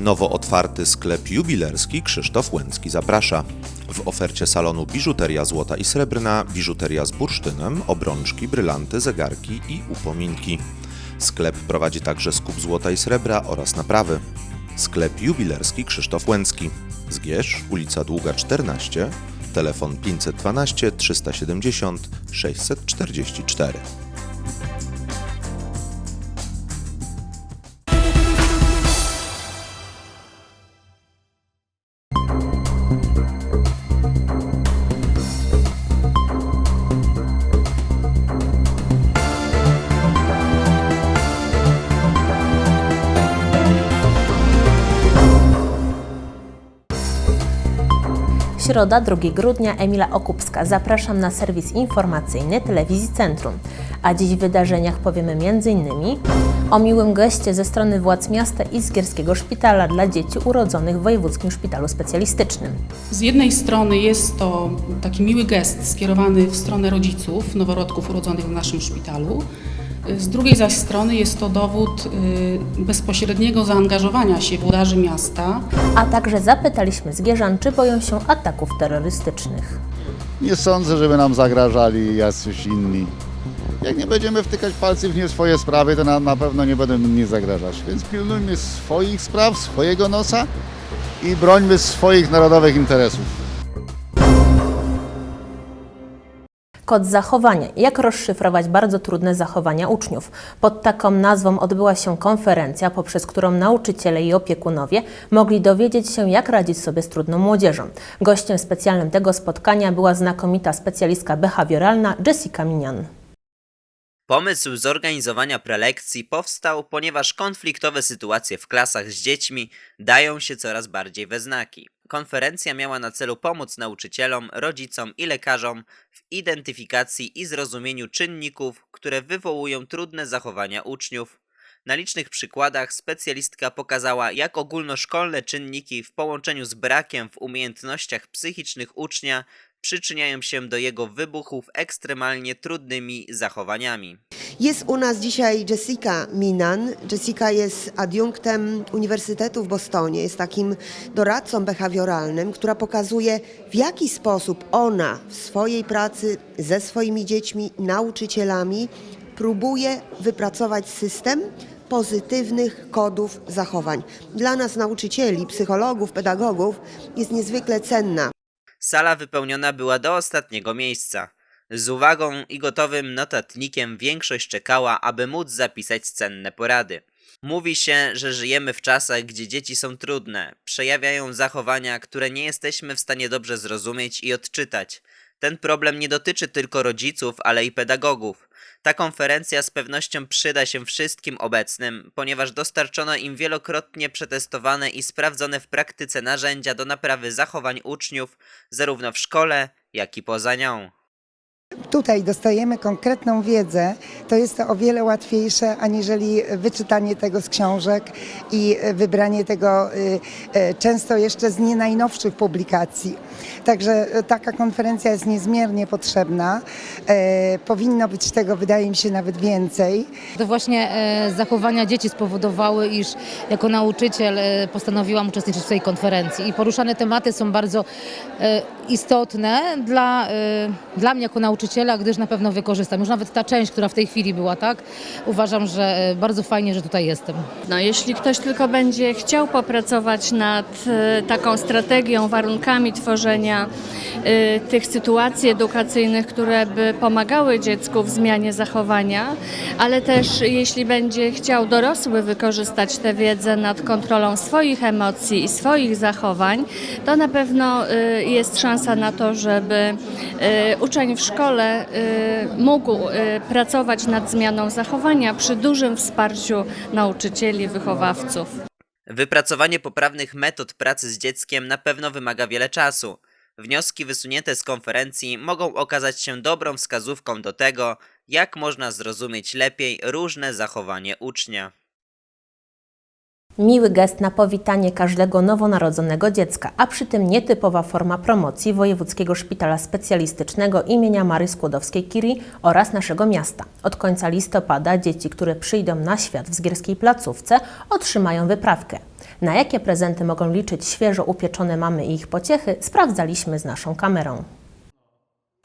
Nowo otwarty sklep jubilerski Krzysztof Łęcki zaprasza. W ofercie salonu biżuteria złota i srebrna, biżuteria z bursztynem, obrączki, brylanty, zegarki i upominki. Sklep prowadzi także skup złota i srebra oraz naprawy. Sklep jubilerski Krzysztof Łęcki. Zgierz, ulica Długa 14, telefon 512 370 644. Środa, 2 grudnia, Emila Okupska. Zapraszam na serwis informacyjny Telewizji Centrum. A dziś w wydarzeniach powiemy m.in. o miłym geście ze strony władz miasta i Szpitala dla dzieci urodzonych w Wojewódzkim Szpitalu Specjalistycznym. Z jednej strony jest to taki miły gest skierowany w stronę rodziców noworodków urodzonych w naszym szpitalu. Z drugiej zaś strony jest to dowód y, bezpośredniego zaangażowania się włodarzy miasta A także zapytaliśmy Zgierzan, czy boją się ataków terrorystycznych. Nie sądzę, żeby nam zagrażali jacyś inni. Jak nie będziemy wtykać palców w nie swoje sprawy, to nam na pewno nie będą inni zagrażać. Więc pilnujmy swoich spraw, swojego nosa i brońmy swoich narodowych interesów. Kod zachowania. Jak rozszyfrować bardzo trudne zachowania uczniów? Pod taką nazwą odbyła się konferencja, poprzez którą nauczyciele i opiekunowie mogli dowiedzieć się, jak radzić sobie z trudną młodzieżą. Gościem specjalnym tego spotkania była znakomita specjalistka behawioralna Jessica Minian. Pomysł zorganizowania prelekcji powstał, ponieważ konfliktowe sytuacje w klasach z dziećmi dają się coraz bardziej we znaki. Konferencja miała na celu pomóc nauczycielom, rodzicom i lekarzom w identyfikacji i zrozumieniu czynników, które wywołują trudne zachowania uczniów. Na licznych przykładach specjalistka pokazała, jak ogólnoszkolne czynniki w połączeniu z brakiem w umiejętnościach psychicznych ucznia przyczyniają się do jego wybuchów ekstremalnie trudnymi zachowaniami. Jest u nas dzisiaj Jessica Minan. Jessica jest adiunktem Uniwersytetu w Bostonie, jest takim doradcą behawioralnym, która pokazuje w jaki sposób ona w swojej pracy ze swoimi dziećmi, nauczycielami próbuje wypracować system pozytywnych kodów zachowań. Dla nas nauczycieli, psychologów, pedagogów jest niezwykle cenna. Sala wypełniona była do ostatniego miejsca. Z uwagą i gotowym notatnikiem większość czekała, aby móc zapisać cenne porady. Mówi się, że żyjemy w czasach, gdzie dzieci są trudne, przejawiają zachowania, które nie jesteśmy w stanie dobrze zrozumieć i odczytać. Ten problem nie dotyczy tylko rodziców, ale i pedagogów. Ta konferencja z pewnością przyda się wszystkim obecnym, ponieważ dostarczono im wielokrotnie przetestowane i sprawdzone w praktyce narzędzia do naprawy zachowań uczniów, zarówno w szkole, jak i poza nią. Tutaj dostajemy konkretną wiedzę, to jest to o wiele łatwiejsze aniżeli wyczytanie tego z książek i wybranie tego y, y, często jeszcze z nie najnowszych publikacji. Także taka konferencja jest niezmiernie potrzebna. E, Powinno być tego, wydaje mi się, nawet więcej. To właśnie e, zachowania dzieci spowodowały, iż jako nauczyciel e, postanowiłam uczestniczyć w tej konferencji. I poruszane tematy są bardzo e, istotne dla, e, dla mnie jako nauczyciela, gdyż na pewno wykorzystam. Już nawet ta część, która w tej chwili była, tak? Uważam, że e, bardzo fajnie, że tutaj jestem. No, jeśli ktoś tylko będzie chciał popracować nad e, taką strategią, warunkami tworzenia e, tych sytuacji edukacyjnych, które by pomagały dziecku w zmianie zachowania, ale też jeśli będzie chciał dorosły wykorzystać tę wiedzę nad kontrolą swoich emocji i swoich zachowań, to na pewno jest szansa na to, żeby uczeń w szkole e, mógł e, pracować nad zmianą zachowania przy dużym wsparciu nauczycieli, wychowawców. Wypracowanie poprawnych metod pracy z dzieckiem na pewno wymaga wiele czasu. Wnioski wysunięte z konferencji mogą okazać się dobrą wskazówką do tego, jak można zrozumieć lepiej różne zachowanie ucznia. Miły gest na powitanie każdego nowonarodzonego dziecka, a przy tym nietypowa forma promocji Wojewódzkiego Szpitala Specjalistycznego imienia Mary Skłodowskiej-Curie oraz naszego miasta. Od końca listopada dzieci, które przyjdą na świat w Zgierskiej Placówce otrzymają wyprawkę. Na jakie prezenty mogą liczyć świeżo upieczone mamy i ich pociechy, sprawdzaliśmy z naszą kamerą.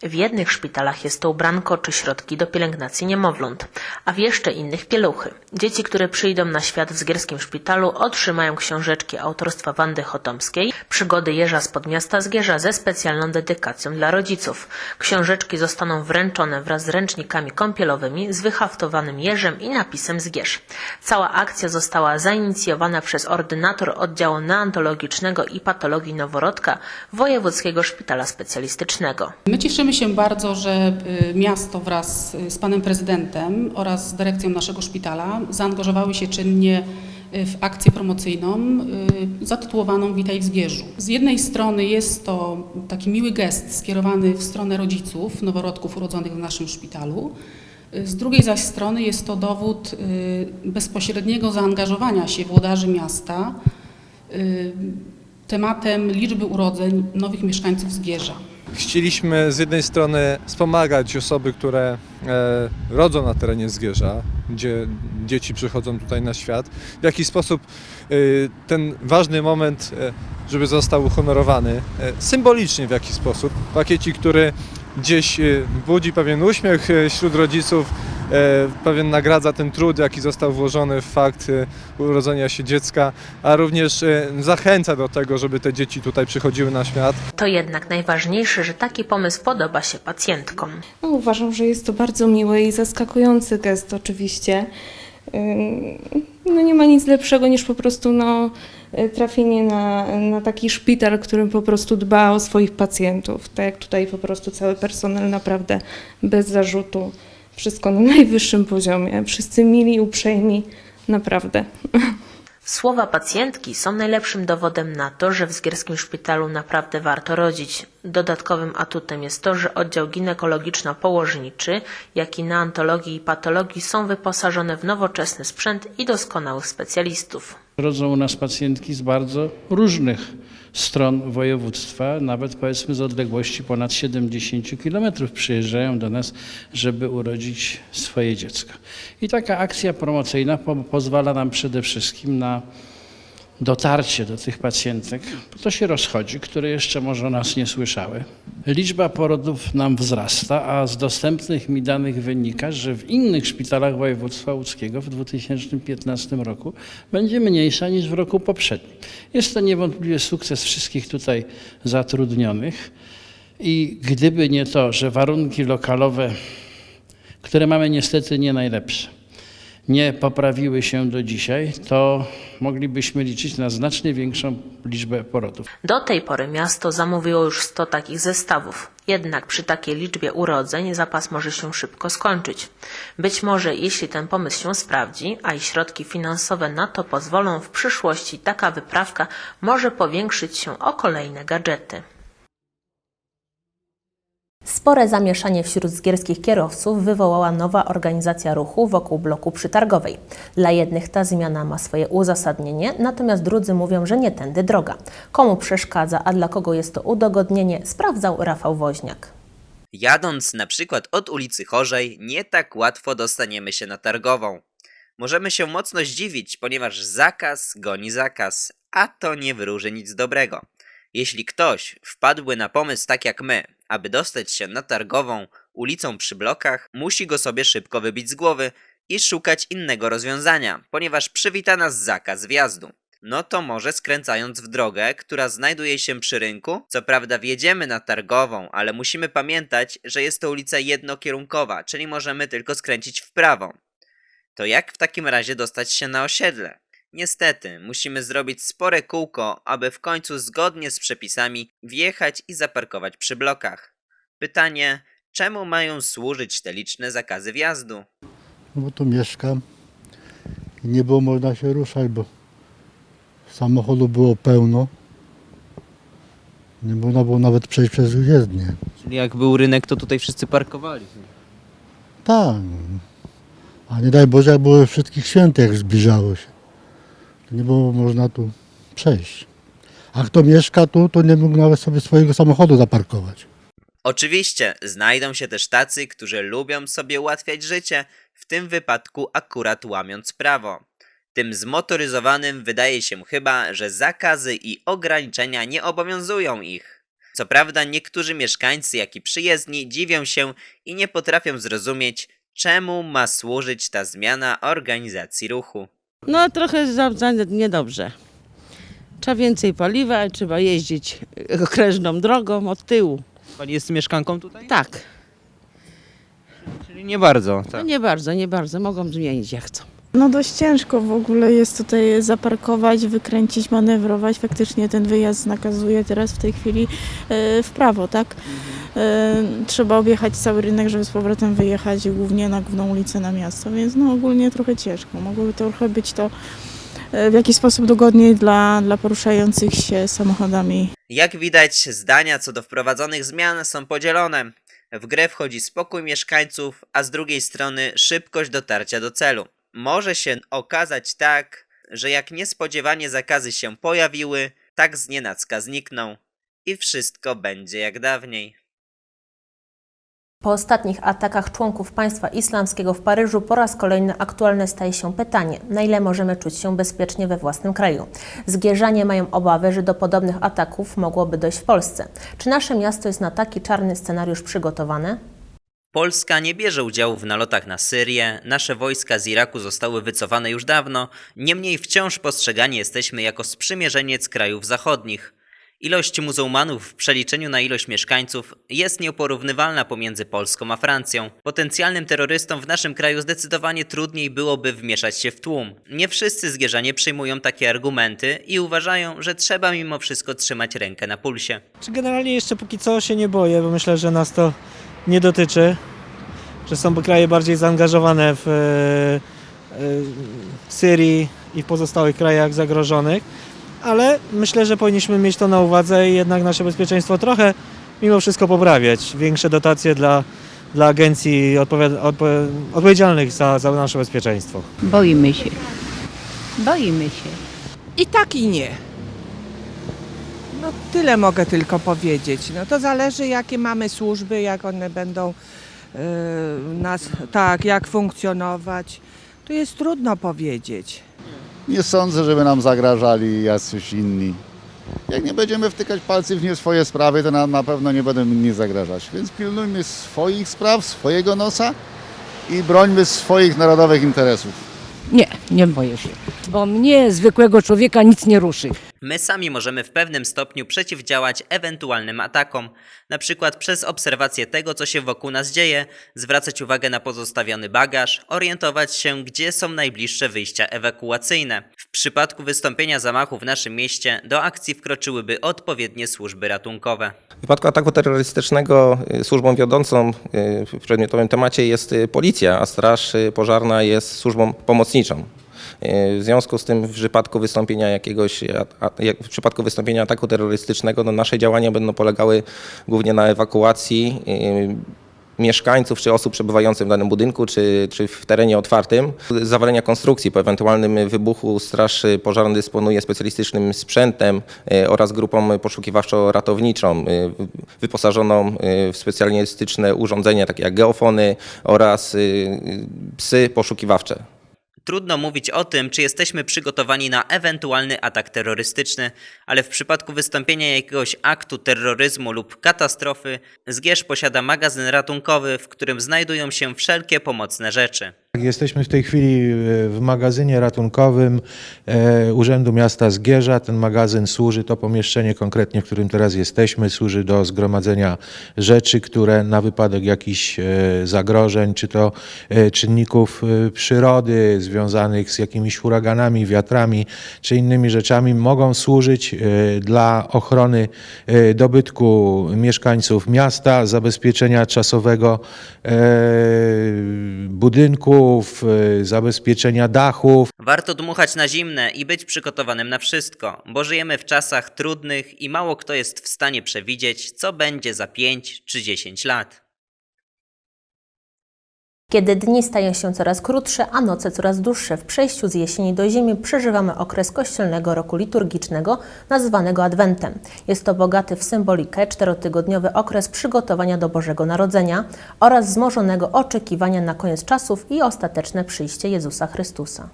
W jednych szpitalach jest to ubranko czy środki do pielęgnacji niemowląt, a w jeszcze innych pieluchy. Dzieci, które przyjdą na świat w Zgierskim Szpitalu otrzymają książeczki autorstwa Wandy Chotomskiej, przygody Jeża z Podmiasta Zgierza ze specjalną dedykacją dla rodziców. Książeczki zostaną wręczone wraz z ręcznikami kąpielowymi z wyhaftowanym jeżem i napisem Zgierz. Cała akcja została zainicjowana przez ordynator oddziału neontologicznego i patologii noworodka Wojewódzkiego Szpitala Specjalistycznego. My cieszymy się bardzo, że y, miasto wraz z panem prezydentem oraz z dyrekcją naszego szpitala zaangażowały się czynnie y, w akcję promocyjną y, zatytułowaną Witaj w Zgierzu. Z jednej strony jest to taki miły gest skierowany w stronę rodziców noworodków urodzonych w naszym szpitalu. Z drugiej zaś strony jest to dowód bezpośredniego zaangażowania się włodarzy miasta tematem liczby urodzeń nowych mieszkańców Zgierza. Chcieliśmy z jednej strony wspomagać osoby, które e, rodzą na terenie Zgierza, gdzie dzieci przychodzą tutaj na świat, w jaki sposób e, ten ważny moment, e, żeby został uhonorowany, symbolicznie w jaki sposób. Pakiecik, który gdzieś budzi pewien uśmiech wśród rodziców, pewien nagradza ten trud, jaki został włożony w fakt e, urodzenia się dziecka, a również e, zachęca do tego, żeby te dzieci tutaj przychodziły na świat. To jednak najważniejsze, że taki pomysł podoba się pacjentkom. No, uważam, że jest to bardzo miły i zaskakujący gest oczywiście. No nie ma nic lepszego niż po prostu no, trafienie na, na taki szpital, który po prostu dba o swoich pacjentów. Tak jak tutaj po prostu cały personel naprawdę bez zarzutu. Wszystko na najwyższym poziomie. Wszyscy mili, uprzejmi, naprawdę. Słowa pacjentki są najlepszym dowodem na to, że w Zgierskim Szpitalu naprawdę warto rodzić. Dodatkowym atutem jest to, że oddział ginekologiczno-położniczy, jak i neontologii i patologii są wyposażone w nowoczesny sprzęt i doskonałych specjalistów. Rodzą u nas pacjentki z bardzo różnych stron województwa, nawet powiedzmy z odległości ponad 70 kilometrów przyjeżdżają do nas, żeby urodzić swoje dziecko. I taka akcja promocyjna po pozwala nam przede wszystkim na dotarcie do tych pacjentek, bo to się rozchodzi, które jeszcze może nas nie słyszały. Liczba porodów nam wzrasta, a z dostępnych mi danych wynika, że w innych szpitalach województwa łódzkiego w 2015 roku będzie mniejsza niż w roku poprzednim. Jest to niewątpliwie sukces wszystkich tutaj zatrudnionych i gdyby nie to, że warunki lokalowe, które mamy niestety nie najlepsze, nie poprawiły się do dzisiaj, to moglibyśmy liczyć na znacznie większą liczbę porodów. Do tej pory miasto zamówiło już 100 takich zestawów. Jednak przy takiej liczbie urodzeń zapas może się szybko skończyć. Być może jeśli ten pomysł się sprawdzi, a i środki finansowe na to pozwolą, w przyszłości taka wyprawka może powiększyć się o kolejne gadżety. Spore zamieszanie wśród zgierskich kierowców wywołała nowa organizacja ruchu wokół bloku przytargowej. Dla jednych ta zmiana ma swoje uzasadnienie, natomiast drudzy mówią, że nie tędy droga. Komu przeszkadza, a dla kogo jest to udogodnienie, sprawdzał Rafał Woźniak. Jadąc na przykład od ulicy Chorzej, nie tak łatwo dostaniemy się na targową. Możemy się mocno zdziwić, ponieważ zakaz goni zakaz, a to nie wróży nic dobrego. Jeśli ktoś wpadłby na pomysł tak jak my, aby dostać się na targową ulicą przy blokach, musi go sobie szybko wybić z głowy i szukać innego rozwiązania, ponieważ przywita nas zakaz wjazdu. No to może skręcając w drogę, która znajduje się przy rynku, co prawda wjedziemy na targową, ale musimy pamiętać, że jest to ulica jednokierunkowa, czyli możemy tylko skręcić w prawo. To jak w takim razie dostać się na osiedle? Niestety, musimy zrobić spore kółko, aby w końcu zgodnie z przepisami wjechać i zaparkować przy blokach. Pytanie, czemu mają służyć te liczne zakazy wjazdu? No bo tu mieszkam i nie było można się ruszać, bo samochodu było pełno. Nie można było nawet przejść przez jezdnię. Czyli jak był rynek, to tutaj wszyscy parkowali. Tak. A nie daj Boże, jak były wszystkich świętych, jak zbliżało się. Nie było można tu przejść. A kto mieszka tu, to nie mógł nawet sobie swojego samochodu zaparkować. Oczywiście znajdą się też tacy, którzy lubią sobie ułatwiać życie, w tym wypadku akurat łamiąc prawo. Tym zmotoryzowanym wydaje się chyba, że zakazy i ograniczenia nie obowiązują ich. Co prawda niektórzy mieszkańcy, jak i przyjezdni dziwią się i nie potrafią zrozumieć, czemu ma służyć ta zmiana organizacji ruchu. No trochę za, za niedobrze. Trzeba więcej paliwa, trzeba jeździć okrężną drogą od tyłu. Pani jest mieszkanką tutaj? Tak, Czyli nie bardzo. no Tak. nie bardzo, nie bardzo. Mogą zmienić jak chcą. No dość ciężko w ogóle jest tutaj zaparkować, wykręcić, manewrować. Faktycznie ten wyjazd nakazuje teraz w tej chwili e, w prawo, tak? E, trzeba objechać cały rynek, żeby z powrotem wyjechać głównie na główną ulicę na miasto, więc no ogólnie trochę ciężko. Mogłoby trochę być to e, w jakiś sposób dogodniej dla, dla poruszających się samochodami Jak widać, zdania co do wprowadzonych zmian są podzielone. W grę wchodzi spokój mieszkańców, a z drugiej strony szybkość dotarcia do celu. Może się okazać tak, że jak niespodziewanie zakazy się pojawiły, tak znienacka znikną i wszystko będzie jak dawniej. Po ostatnich atakach członków państwa islamskiego w Paryżu po raz kolejny aktualne staje się pytanie, na ile możemy czuć się bezpiecznie we własnym kraju. Zgierzanie mają obawy, że do podobnych ataków mogłoby dojść w Polsce. Czy nasze miasto jest na taki czarny scenariusz przygotowane? Polska nie bierze udziału w nalotach na Syrię, nasze wojska z Iraku zostały wycofane już dawno, niemniej wciąż postrzegani jesteśmy jako sprzymierzeniec krajów zachodnich. Ilość muzułmanów w przeliczeniu na ilość mieszkańców jest nieporównywalna pomiędzy Polską a Francją. Potencjalnym terrorystom w naszym kraju zdecydowanie trudniej byłoby wmieszać się w tłum. Nie wszyscy zgierzanie przyjmują takie argumenty i uważają, że trzeba mimo wszystko trzymać rękę na pulsie. Czy generalnie jeszcze póki co się nie boję, bo myślę, że nas to nie dotyczy. Że są kraje bardziej zaangażowane w e, e, Syrii i w pozostałych krajach zagrożonych. Ale myślę, że powinniśmy mieć to na uwadze i jednak nasze bezpieczeństwo trochę mimo wszystko poprawiać. Większe dotacje dla, dla agencji odpo- odpowiedzialnych za, za nasze bezpieczeństwo. Boimy się. Boimy się. I tak i nie. No tyle mogę tylko powiedzieć. No to zależy jakie mamy służby, jak one będą e, nas, tak, jak funkcjonować. To jest trudno powiedzieć. Nie sądzę, żeby nam zagrażali jacyś inni. Jak nie będziemy wtykać palców w nie swoje sprawy, to nam na pewno nie będą inni zagrażać. Więc pilnujmy swoich spraw, swojego nosa i brońmy swoich narodowych interesów. Nie, nie boję się. Bo mnie, zwykłego człowieka, nic nie ruszy. My sami możemy w pewnym stopniu przeciwdziałać ewentualnym atakom, na przykład przez obserwację tego, co się wokół nas dzieje, zwracać uwagę na pozostawiony bagaż, orientować się, gdzie są najbliższe wyjścia ewakuacyjne. W przypadku wystąpienia zamachu w naszym mieście do akcji wkroczyłyby odpowiednie służby ratunkowe. W przypadku ataku terrorystycznego y, służbą wiodącą y, w przedmiotowym temacie jest y, policja, a straż pożarna jest służbą pomocniczą. Y, W związku z tym w przypadku wystąpienia jakiegoś, w przypadku wystąpienia ataku terrorystycznego, no nasze działania będą polegały głównie na ewakuacji y, mieszkańców czy osób przebywających w danym budynku czy, czy w terenie otwartym. Zawalenia konstrukcji po ewentualnym wybuchu Straż Pożarna dysponuje specjalistycznym sprzętem e, oraz grupą poszukiwawczo-ratowniczą e, wyposażoną e, w specjalistyczne urządzenia takie jak geofony oraz e, psy poszukiwawcze. Trudno mówić o tym, czy jesteśmy przygotowani na ewentualny atak terrorystyczny, ale w przypadku wystąpienia jakiegoś aktu terroryzmu lub katastrofy, Zgierz posiada magazyn ratunkowy, w którym znajdują się wszelkie pomocne rzeczy. Jesteśmy w tej chwili e, w magazynie ratunkowym e, Urzędu Miasta Zgierza. Ten magazyn służy, to pomieszczenie konkretnie, w którym teraz jesteśmy, służy do zgromadzenia rzeczy, które na wypadek jakichś e, zagrożeń, czy to czynników przyrody związanych z jakimiś huraganami, wiatrami, czy innymi rzeczami, mogą służyć dla ochrony dobytku mieszkańców miasta, zabezpieczenia czasowego e, budynków, e, zabezpieczenia dachów. Warto dmuchać na zimne i być przygotowanym na wszystko, bo żyjemy w czasach trudnych i mało kto jest w stanie przewidzieć, co będzie za 5 czy 10 lat. Kiedy dni stają się coraz krótsze, a noce coraz dłuższe, w przejściu z jesieni do zimy przeżywamy okres kościelnego roku liturgicznego, nazywanego Adwentem. Jest to bogaty w symbolikę czterotygodniowy okres przygotowania do Bożego Narodzenia oraz wzmożonego oczekiwania na koniec czasów i ostateczne przyjście Jezusa Chrystusa.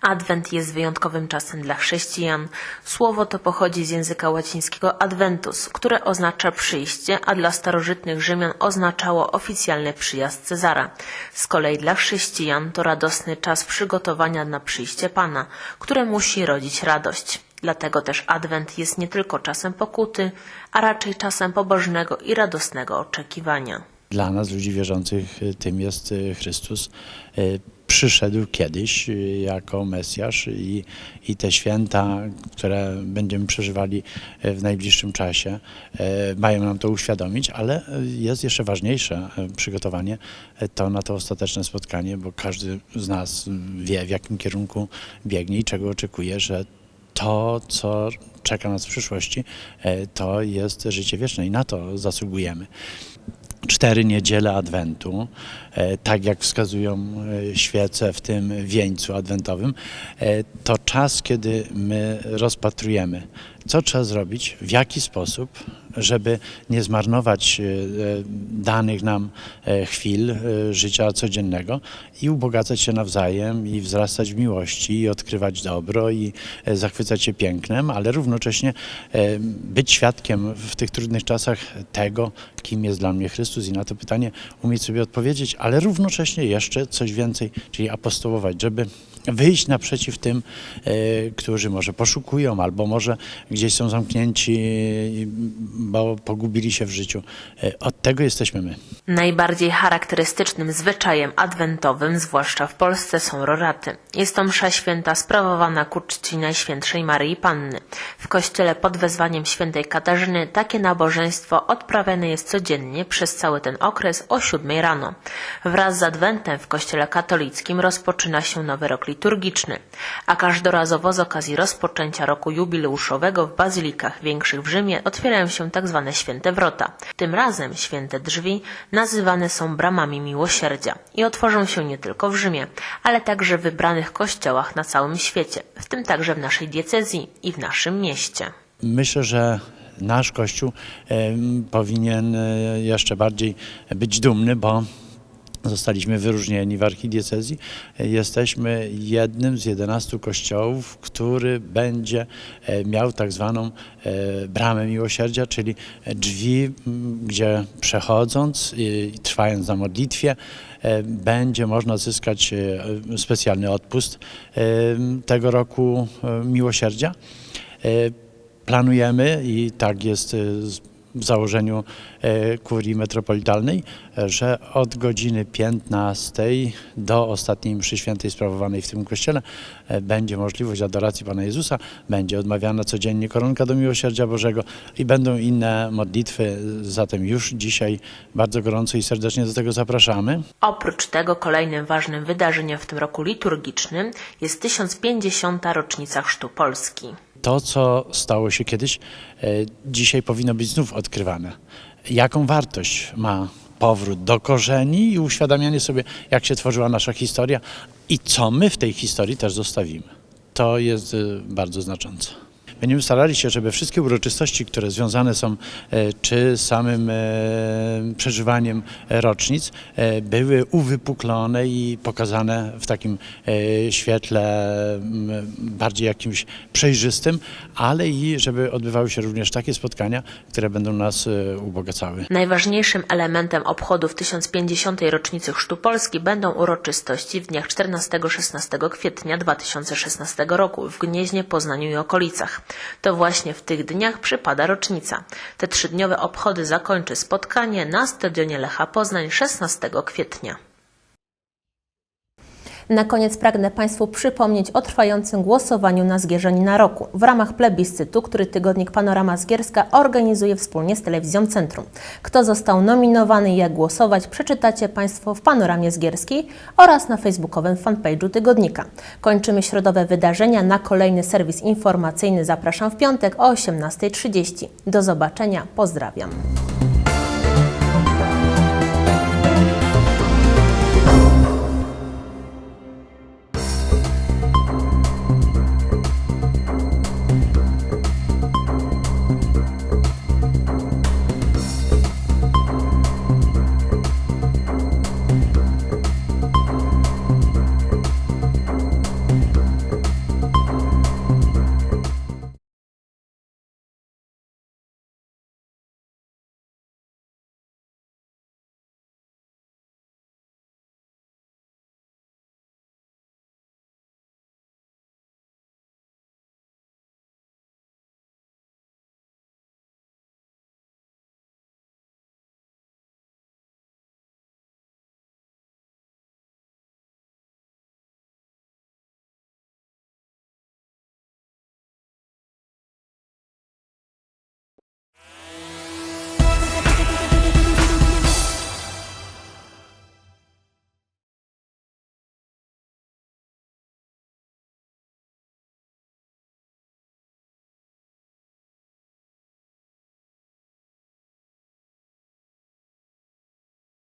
Adwent jest wyjątkowym czasem dla chrześcijan. Słowo to pochodzi z języka łacińskiego adventus, które oznacza przyjście, a dla starożytnych Rzymian oznaczało oficjalny przyjazd Cezara. Z kolei dla chrześcijan to radosny czas przygotowania na przyjście Pana, które musi rodzić radość. Dlatego też Adwent jest nie tylko czasem pokuty, a raczej czasem pobożnego i radosnego oczekiwania. Dla nas, ludzi wierzących, tym jest y, Chrystus. Przyszedł kiedyś y, jako Mesjasz i, i te święta, które będziemy przeżywali y, w najbliższym czasie, y, mają nam to uświadomić, ale jest jeszcze ważniejsze przygotowanie to na to ostateczne spotkanie, bo każdy z nas wie, w jakim kierunku biegnie i czego oczekuje, że to, co czeka nas w przyszłości, to jest życie wieczne i na to zasługujemy cztery niedziele Adwentu, e, tak jak wskazują e, świece w tym wieńcu adwentowym, e, to czas, kiedy my rozpatrujemy, co trzeba zrobić, w jaki sposób, żeby nie zmarnować e, e, danych nam e, chwil życia codziennego i ubogacać się nawzajem i wzrastać w miłości i odkrywać dobro i zachwycać się pięknem, ale równocześnie być świadkiem w tych trudnych czasach tego, kim jest dla mnie Chrystus. I na to pytanie umieć sobie odpowiedzieć, ale równocześnie jeszcze coś więcej, czyli apostołować, żeby wyjść naprzeciw tym, e, którzy może poszukują albo może gdzieś są zamknięci, bo pogubili się w życiu. E, Od tego jesteśmy my. Najbardziej charakterystycznym zwyczajem adwentowym, zwłaszcza w Polsce, są roraty. Jest to msza święta sprawowana ku czci Najświętszej Maryi Panny. W kościele pod wezwaniem świętej Katarzyny takie nabożeństwo odprawiane jest codziennie przez cały ten okres o siódmej rano. Wraz z adwentem w kościele katolickim rozpoczyna się nowy rok liturgiczny, a każdorazowo z okazji rozpoczęcia roku jubileuszowego w bazylikach większych w Rzymie otwierają się tak zwane święte wrota. Tym razem święte drzwi nazywane są bramami miłosierdzia i otworzą się nie tylko w Rzymie, ale także w wybranych kościołach na całym świecie, w tym także w naszej diecezji i w naszym mieście. Myślę, że nasz Kościół powinien e, jeszcze bardziej być dumny, bo zostaliśmy wyróżnieni w archidiecezji. Jesteśmy jednym z 11 kościołów, który będzie e, miał tak zwaną e, bramę miłosierdzia, czyli drzwi, gdzie przechodząc i trwając na modlitwie, e, będzie można zyskać specjalny odpust tego roku miłosierdzia. Planujemy i tak jest w założeniu e, kurii metropolitalnej, e, że od godziny 15 do ostatniej mszy świętej sprawowanej w tym kościele e, będzie możliwość adoracji Pana Jezusa, będzie odmawiana codziennie koronka do miłosierdzia Bożego i będą inne modlitwy, zatem już dzisiaj bardzo gorąco i serdecznie do tego zapraszamy. Oprócz tego kolejnym ważnym wydarzeniem w tym roku liturgicznym jest 1050. rocznica Chrztu Polski. To, co stało się kiedyś, e, dzisiaj powinno być znów odkrywane. Jaką wartość ma powrót do korzeni i uświadamianie sobie, jak się tworzyła nasza historia i co my w tej historii też zostawimy. To jest e, bardzo znaczące. Będziemy starali się, żeby wszystkie uroczystości, które związane są e, czy samym e, przeżywaniem rocznic, e, były uwypuklone i pokazane w takim świetle bardziej jakimś przejrzystym, ale i żeby odbywały się również takie spotkania, które będą nas ubogacały. Najważniejszym elementem obchodów 1050. rocznicy Chrztu Polski będą uroczystości w dniach 14-16 kwietnia 2016 roku w Gnieźnie, Poznaniu i okolicach. To właśnie w tych dniach przypada rocznica. Te trzydniowe obchody zakończy spotkanie na stadionie Lecha Poznań 16 kwietnia. Na koniec pragnę Państwu przypomnieć o trwającym głosowaniu na Zgierzenina Roku w ramach plebiscytu, który tygodnik Panorama Zgierska organizuje wspólnie z Telewizją Centrum. Kto został nominowany i jak głosować przeczytacie Państwo w Panoramie Zgierskiej oraz na facebookowym fanpage'u tygodnika. Kończymy środowe wydarzenia. Na kolejny serwis informacyjny zapraszam w piątek o 18.30. Do zobaczenia. Pozdrawiam.